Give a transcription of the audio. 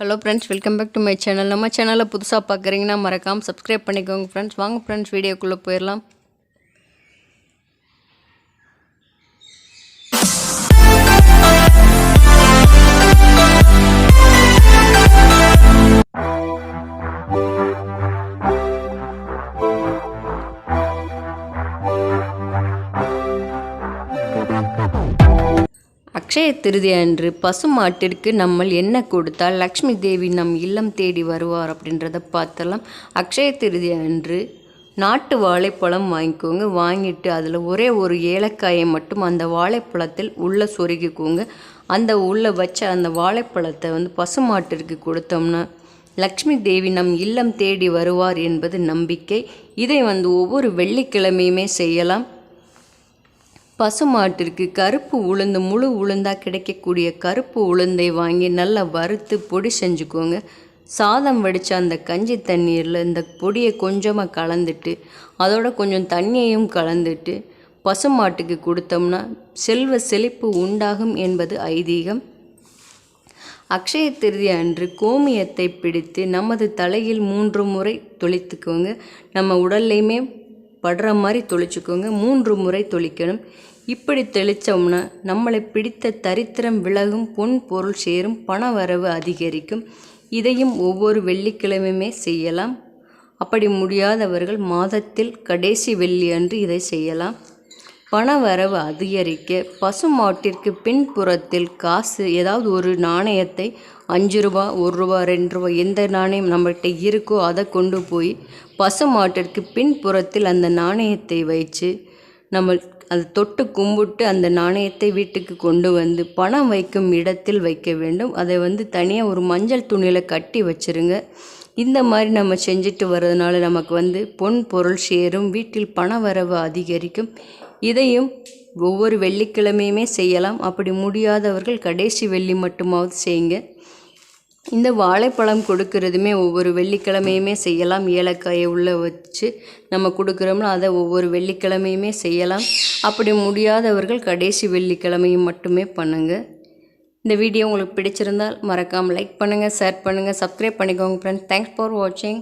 Hello friends welcome back to my channel நம்ம சேனலில் புதுசாக பார்க்குறீங்கன்னா மறக்காமல் சப்ஸ்கிரைப் பண்ணிக்கோங்க ஃப்ரெண்ட்ஸ் வாங்க ஃப்ரெண்ட்ஸ் வீடியோக்குள்ளே போயிடலாம் அக்ஷய திருதி அன்று பசுமாட்டிற்கு நம்ம என்ன கொடுத்தால் லக்ஷ்மி தேவி நம் இல்லம் தேடி வருவார் அப்படின்றத பார்த்தலாம். அக்ஷய திருதி அன்று நாட்டு வாழைப்பழம் வாங்கிக்கோங்க. வாங்கிட்டு அதில் ஒரே ஒரு ஏலக்காயை மட்டும் அந்த வாழைப்பழத்தில் உள்ளே சொருகிக்கோங்க. அந்த உள்ளே வச்ச அந்த வாழைப்பழத்தை வந்து பசுமாட்டிற்கு கொடுத்தோம்னா லக்ஷ்மி தேவி நம் இல்லம் தேடி வருவார் என்பது நம்பிக்கை. இதை வந்து ஒவ்வொரு வெள்ளிக்கிழமையுமே செய்யலாம். பசுமாட்டிற்கு கருப்பு உளுந்து முழு உளுந்தாக கிடைக்கக்கூடிய கருப்பு உளுந்தை வாங்கி நல்லா வறுத்து பொடி செஞ்சுக்கோங்க. சாதம் வடித்த அந்த கஞ்சி தண்ணீரில் இந்த பொடியை கொஞ்சமாக கலந்துட்டு அதோட கொஞ்சம் தண்ணியையும் கலந்துட்டு பசுமாட்டுக்கு கொடுத்தோம்னா செல்வ செழிப்பு உண்டாகும் என்பது ஐதீகம். அக்ஷய திருதி அன்று கோமியத்தை பிடித்து நமது தலையில் மூன்று முறை தொளித்துக்கோங்க. நம்ம உடல்லையுமே படுற மாதிரி தொளிச்சுக்கோங்க. மூன்று முறை தொளிக்கணும். இப்படி தெளித்தோம்னா நம்மளை பிடித்த தரித்திரம் விலகும் பொன் பொருள் சேரும் பண வரவு அதிகரிக்கும். இதையும் ஒவ்வொரு வெள்ளிக்கிழமையுமே செய்யலாம். அப்படி முடியாதவர்கள் மாதத்தில் கடைசி வெள்ளி அன்று இதை செய்யலாம். பண வரவு அதிகரிக்க பசுமாட்டிற்கு பின்புறத்தில் காசு ஏதாவது ஒரு நாணயத்தை அஞ்சு ரூபா ஒரு ரூபா ரெண்டு ரூபா எந்த நாணயம் நம்மகிட்ட இருக்கோ அதை கொண்டு போய் பசுமாட்டிற்கு பின்புறத்தில் அந்த நாணயத்தை வைத்து நம்ம அதை தொட்டு கும்பிட்டு அந்த நாணயத்தை வீட்டுக்கு கொண்டு வந்து பணம் வைக்கும் இடத்தில் வைக்க வேண்டும். அதை வந்து தனியாக ஒரு மஞ்சள் துணியில் கட்டி வச்சுருங்க. இந்த மாதிரி நம்ம செஞ்சுட்டு வர்றதுனால நமக்கு வந்து பொன் பொருள் சேரும் வீட்டில் பண வரவு அதிகரிக்கும். இதையும் ஒவ்வொரு வெள்ளிக்கிழமையுமே செய்யலாம். அப்படி முடியாதவர்கள் கடைசி வெள்ளி மட்டுமாவது செய்யுங்க. இந்த வாழைப்பழம் கொடுக்கறதுமே ஒவ்வொரு வெள்ளிக்கிழமையுமே செய்யலாம். ஏலக்காயை உள்ளே வச்சு நம்ம கொடுக்குறோம்னா அதை ஒவ்வொரு வெள்ளிக்கிழமையுமே செய்யலாம். அப்படி முடியாதவர்கள் கடைசி வெள்ளிக்கிழமையும் மட்டுமே பண்ணுங்கள் இந்த வீடியோ உங்களுக்கு பிடிச்சிருந்தால் மறக்காமல் லைக் பண்ணுங்கள் ஷேர் பண்ணுங்கள் சப்ஸ்கிரைப் பண்ணிக்கோங்க ஃப்ரெண்ட் தேங்க்ஸ் ஃபார் வாட்சிங்